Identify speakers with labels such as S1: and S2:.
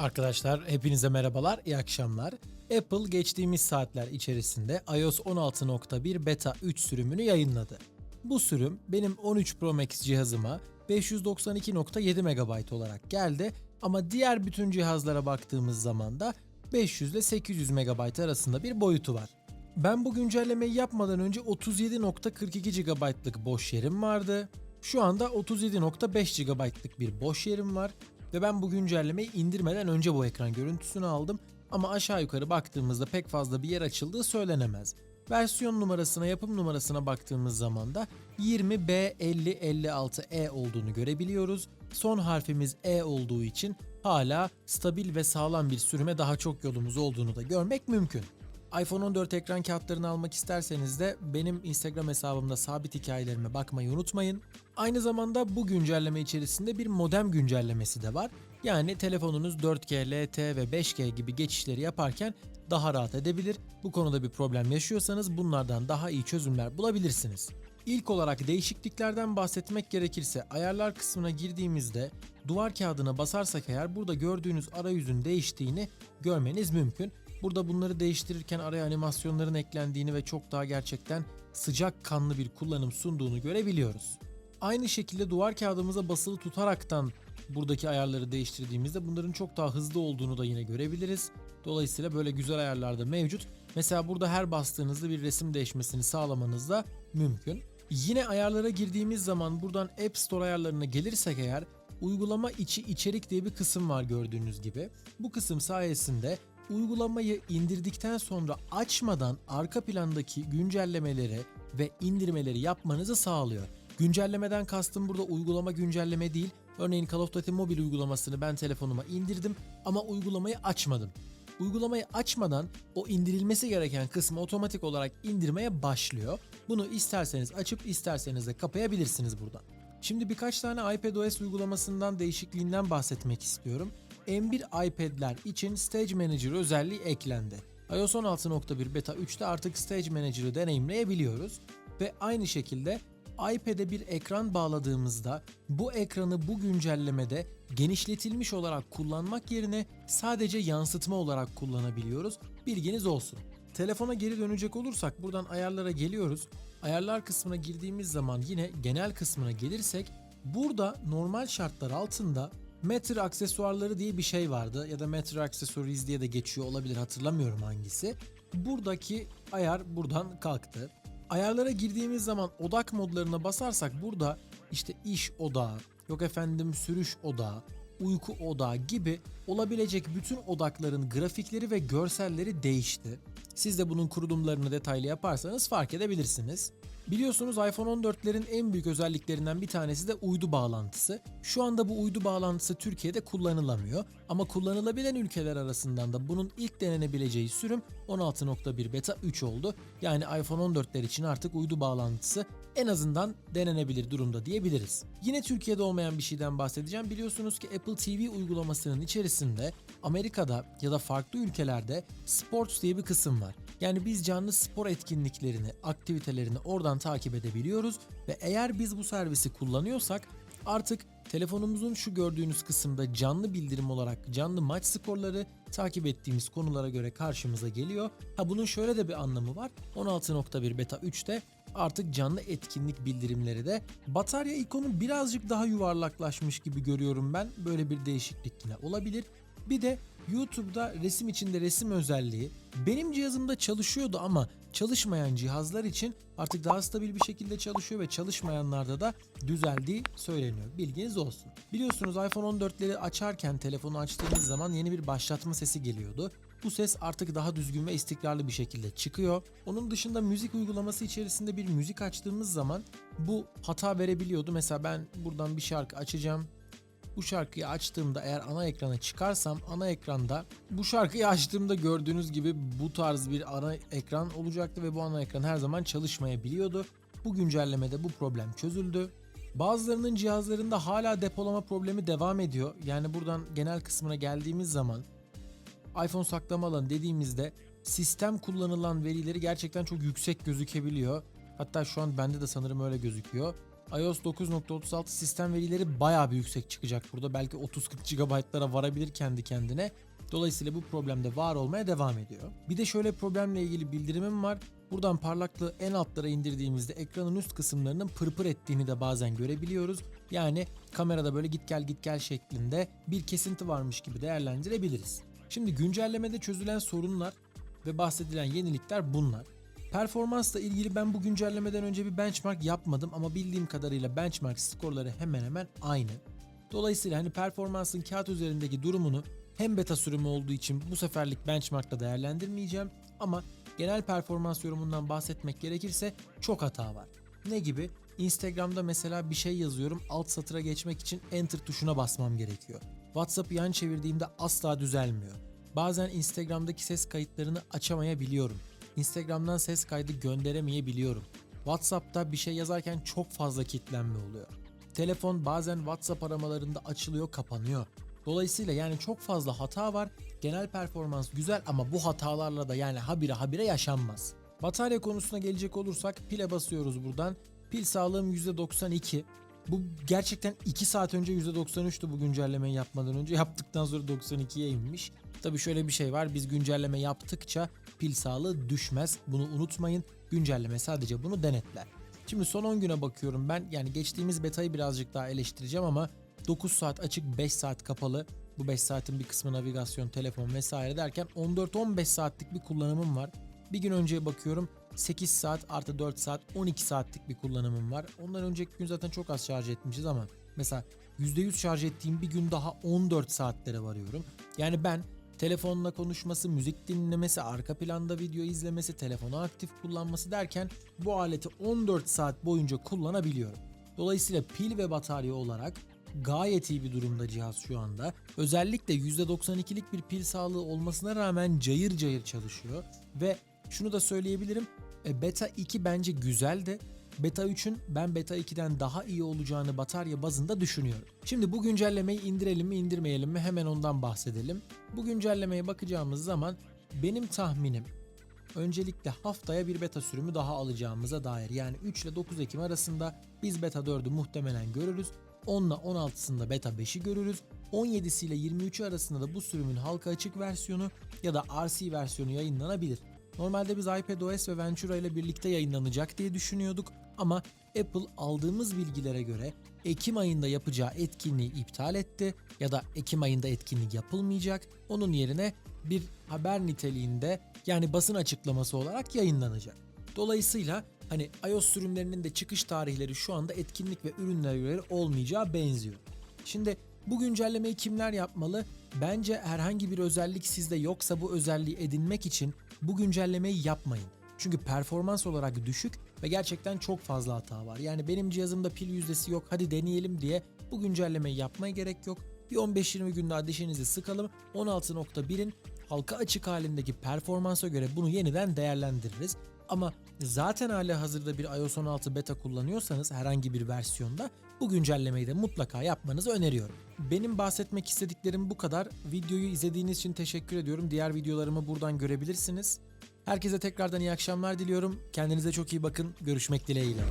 S1: Arkadaşlar hepinize merhabalar, iyi akşamlar. Apple geçtiğimiz saatler içerisinde iOS 16.1 Beta 3 sürümünü yayınladı. Bu sürüm benim 13 Pro Max cihazıma 592.7 MB olarak geldi ama diğer bütün cihazlara baktığımız zaman da 500 ile 800 MB arasında bir boyutu var. Ben bu güncellemeyi yapmadan önce 37.42 GB'lık boş yerim vardı. Şu anda 37.5 GB'lık bir boş yerim var ve ben bu güncellemeyi indirmeden önce bu ekran görüntüsünü aldım ama aşağı yukarı baktığımızda pek fazla bir yer açıldığı söylenemez. Versiyon numarasına, yapım numarasına baktığımız zaman da 20B5056E olduğunu görebiliyoruz. Son harfimiz E olduğu için hala stabil ve sağlam bir sürüme daha çok yolumuz olduğunu da görmek mümkün iPhone 14 ekran kağıtlarını almak isterseniz de benim Instagram hesabımda sabit hikayelerime bakmayı unutmayın. Aynı zamanda bu güncelleme içerisinde bir modem güncellemesi de var. Yani telefonunuz 4G, LTE ve 5G gibi geçişleri yaparken daha rahat edebilir. Bu konuda bir problem yaşıyorsanız bunlardan daha iyi çözümler bulabilirsiniz. İlk olarak değişikliklerden bahsetmek gerekirse ayarlar kısmına girdiğimizde duvar kağıdına basarsak eğer burada gördüğünüz arayüzün değiştiğini görmeniz mümkün. Burada bunları değiştirirken araya animasyonların eklendiğini ve çok daha gerçekten sıcak kanlı bir kullanım sunduğunu görebiliyoruz. Aynı şekilde duvar kağıdımıza basılı tutaraktan buradaki ayarları değiştirdiğimizde bunların çok daha hızlı olduğunu da yine görebiliriz. Dolayısıyla böyle güzel ayarlar da mevcut. Mesela burada her bastığınızda bir resim değişmesini sağlamanız da mümkün. Yine ayarlara girdiğimiz zaman buradan App Store ayarlarına gelirsek eğer uygulama içi içerik diye bir kısım var gördüğünüz gibi. Bu kısım sayesinde uygulamayı indirdikten sonra açmadan arka plandaki güncellemeleri ve indirmeleri yapmanızı sağlıyor. Güncellemeden kastım burada uygulama güncelleme değil. Örneğin Call of Duty Mobile uygulamasını ben telefonuma indirdim ama uygulamayı açmadım. Uygulamayı açmadan o indirilmesi gereken kısmı otomatik olarak indirmeye başlıyor. Bunu isterseniz açıp isterseniz de kapayabilirsiniz buradan. Şimdi birkaç tane iPadOS uygulamasından değişikliğinden bahsetmek istiyorum. M1 iPad'ler için Stage Manager özelliği eklendi. iOS 16.1 Beta 3'te artık Stage Manager'ı deneyimleyebiliyoruz ve aynı şekilde iPad'e bir ekran bağladığımızda bu ekranı bu güncellemede genişletilmiş olarak kullanmak yerine sadece yansıtma olarak kullanabiliyoruz. Bilginiz olsun. Telefona geri dönecek olursak buradan ayarlara geliyoruz. Ayarlar kısmına girdiğimiz zaman yine genel kısmına gelirsek burada normal şartlar altında Matter aksesuarları diye bir şey vardı ya da Matter Accessories diye de geçiyor olabilir hatırlamıyorum hangisi. Buradaki ayar buradan kalktı. Ayarlara girdiğimiz zaman odak modlarına basarsak burada işte iş odağı, yok efendim sürüş odağı, uyku odağı gibi olabilecek bütün odakların grafikleri ve görselleri değişti. Siz de bunun kurulumlarını detaylı yaparsanız fark edebilirsiniz. Biliyorsunuz iPhone 14'lerin en büyük özelliklerinden bir tanesi de uydu bağlantısı. Şu anda bu uydu bağlantısı Türkiye'de kullanılamıyor ama kullanılabilen ülkeler arasından da bunun ilk denenebileceği sürüm 16.1 beta 3 oldu. Yani iPhone 14'ler için artık uydu bağlantısı en azından denenebilir durumda diyebiliriz. Yine Türkiye'de olmayan bir şeyden bahsedeceğim. Biliyorsunuz ki Apple TV uygulamasının içerisinde Amerika'da ya da farklı ülkelerde Sports diye bir kısım var. Yani biz canlı spor etkinliklerini, aktivitelerini oradan takip edebiliyoruz ve eğer biz bu servisi kullanıyorsak artık telefonumuzun şu gördüğünüz kısımda canlı bildirim olarak canlı maç skorları takip ettiğimiz konulara göre karşımıza geliyor. Ha bunun şöyle de bir anlamı var. 16.1 beta 3'te artık canlı etkinlik bildirimleri de batarya ikonu birazcık daha yuvarlaklaşmış gibi görüyorum ben. Böyle bir değişiklik yine olabilir. Bir de YouTube'da resim içinde resim özelliği benim cihazımda çalışıyordu ama çalışmayan cihazlar için artık daha stabil bir şekilde çalışıyor ve çalışmayanlarda da düzeldiği söyleniyor. Bilginiz olsun. Biliyorsunuz iPhone 14'leri açarken telefonu açtığınız zaman yeni bir başlatma sesi geliyordu. Bu ses artık daha düzgün ve istikrarlı bir şekilde çıkıyor. Onun dışında müzik uygulaması içerisinde bir müzik açtığımız zaman bu hata verebiliyordu. Mesela ben buradan bir şarkı açacağım. Bu şarkıyı açtığımda eğer ana ekrana çıkarsam ana ekranda bu şarkıyı açtığımda gördüğünüz gibi bu tarz bir ana ekran olacaktı ve bu ana ekran her zaman çalışmayabiliyordu. Bu güncellemede bu problem çözüldü. Bazılarının cihazlarında hala depolama problemi devam ediyor. Yani buradan genel kısmına geldiğimiz zaman iPhone saklama alanı dediğimizde sistem kullanılan verileri gerçekten çok yüksek gözükebiliyor. Hatta şu an bende de sanırım öyle gözüküyor. iOS 9.36 sistem verileri bayağı bir yüksek çıkacak burada. Belki 30-40 GB'lara varabilir kendi kendine. Dolayısıyla bu problem de var olmaya devam ediyor. Bir de şöyle problemle ilgili bildirimim var. Buradan parlaklığı en altlara indirdiğimizde ekranın üst kısımlarının pırpır ettiğini de bazen görebiliyoruz. Yani kamerada böyle git gel git gel şeklinde bir kesinti varmış gibi değerlendirebiliriz. Şimdi güncellemede çözülen sorunlar ve bahsedilen yenilikler bunlar. Performansla ilgili ben bu güncellemeden önce bir benchmark yapmadım ama bildiğim kadarıyla benchmark skorları hemen hemen aynı. Dolayısıyla hani performansın kağıt üzerindeki durumunu hem beta sürümü olduğu için bu seferlik benchmarkla değerlendirmeyeceğim ama genel performans yorumundan bahsetmek gerekirse çok hata var. Ne gibi? Instagram'da mesela bir şey yazıyorum alt satıra geçmek için enter tuşuna basmam gerekiyor. WhatsApp'ı yan çevirdiğimde asla düzelmiyor. Bazen Instagram'daki ses kayıtlarını açamayabiliyorum. Instagram'dan ses kaydı gönderemeyebiliyorum. WhatsApp'ta bir şey yazarken çok fazla kilitlenme oluyor. Telefon bazen WhatsApp aramalarında açılıyor, kapanıyor. Dolayısıyla yani çok fazla hata var. Genel performans güzel ama bu hatalarla da yani habire habire yaşanmaz. Batarya konusuna gelecek olursak pile basıyoruz buradan. Pil sağlığım %92. Bu gerçekten 2 saat önce %93'tü bu güncellemeyi yapmadan önce. Yaptıktan sonra 92'ye inmiş. Tabi şöyle bir şey var. Biz güncelleme yaptıkça pil sağlığı düşmez. Bunu unutmayın. Güncelleme sadece bunu denetler. Şimdi son 10 güne bakıyorum ben. Yani geçtiğimiz betayı birazcık daha eleştireceğim ama 9 saat açık 5 saat kapalı. Bu 5 saatin bir kısmı navigasyon, telefon vesaire derken 14-15 saatlik bir kullanımım var. Bir gün önceye bakıyorum 8 saat artı 4 saat 12 saatlik bir kullanımım var. Ondan önceki gün zaten çok az şarj etmişiz ama mesela %100 şarj ettiğim bir gün daha 14 saatlere varıyorum. Yani ben telefonla konuşması, müzik dinlemesi, arka planda video izlemesi, telefonu aktif kullanması derken bu aleti 14 saat boyunca kullanabiliyorum. Dolayısıyla pil ve batarya olarak gayet iyi bir durumda cihaz şu anda. Özellikle %92'lik bir pil sağlığı olmasına rağmen cayır cayır çalışıyor ve şunu da söyleyebilirim. E, Beta 2 bence güzeldi. Beta 3'ün ben Beta 2'den daha iyi olacağını batarya bazında düşünüyorum. Şimdi bu güncellemeyi indirelim mi indirmeyelim mi hemen ondan bahsedelim. Bu güncellemeye bakacağımız zaman benim tahminim öncelikle haftaya bir beta sürümü daha alacağımıza dair. Yani 3 ile 9 Ekim arasında biz beta 4'ü muhtemelen görürüz. 10 ile 16'sında beta 5'i görürüz. 17'si ile 23'ü arasında da bu sürümün halka açık versiyonu ya da RC versiyonu yayınlanabilir. Normalde biz iPadOS ve Ventura ile birlikte yayınlanacak diye düşünüyorduk ama Apple aldığımız bilgilere göre Ekim ayında yapacağı etkinliği iptal etti ya da Ekim ayında etkinlik yapılmayacak. Onun yerine bir haber niteliğinde yani basın açıklaması olarak yayınlanacak. Dolayısıyla hani iOS sürümlerinin de çıkış tarihleri şu anda etkinlik ve ürünlere göre olmayacağı benziyor. Şimdi bu güncellemeyi kimler yapmalı? Bence herhangi bir özellik sizde yoksa bu özelliği edinmek için bu güncellemeyi yapmayın. Çünkü performans olarak düşük ve gerçekten çok fazla hata var. Yani benim cihazımda pil yüzdesi yok hadi deneyelim diye bu güncellemeyi yapmaya gerek yok. Bir 15-20 gün daha dişinizi sıkalım. 16.1'in halka açık halindeki performansa göre bunu yeniden değerlendiririz. Ama zaten hala hazırda bir iOS 16 beta kullanıyorsanız herhangi bir versiyonda bu güncellemeyi de mutlaka yapmanızı öneriyorum. Benim bahsetmek istediklerim bu kadar. Videoyu izlediğiniz için teşekkür ediyorum. Diğer videolarımı buradan görebilirsiniz. Herkese tekrardan iyi akşamlar diliyorum. Kendinize çok iyi bakın. Görüşmek dileğiyle.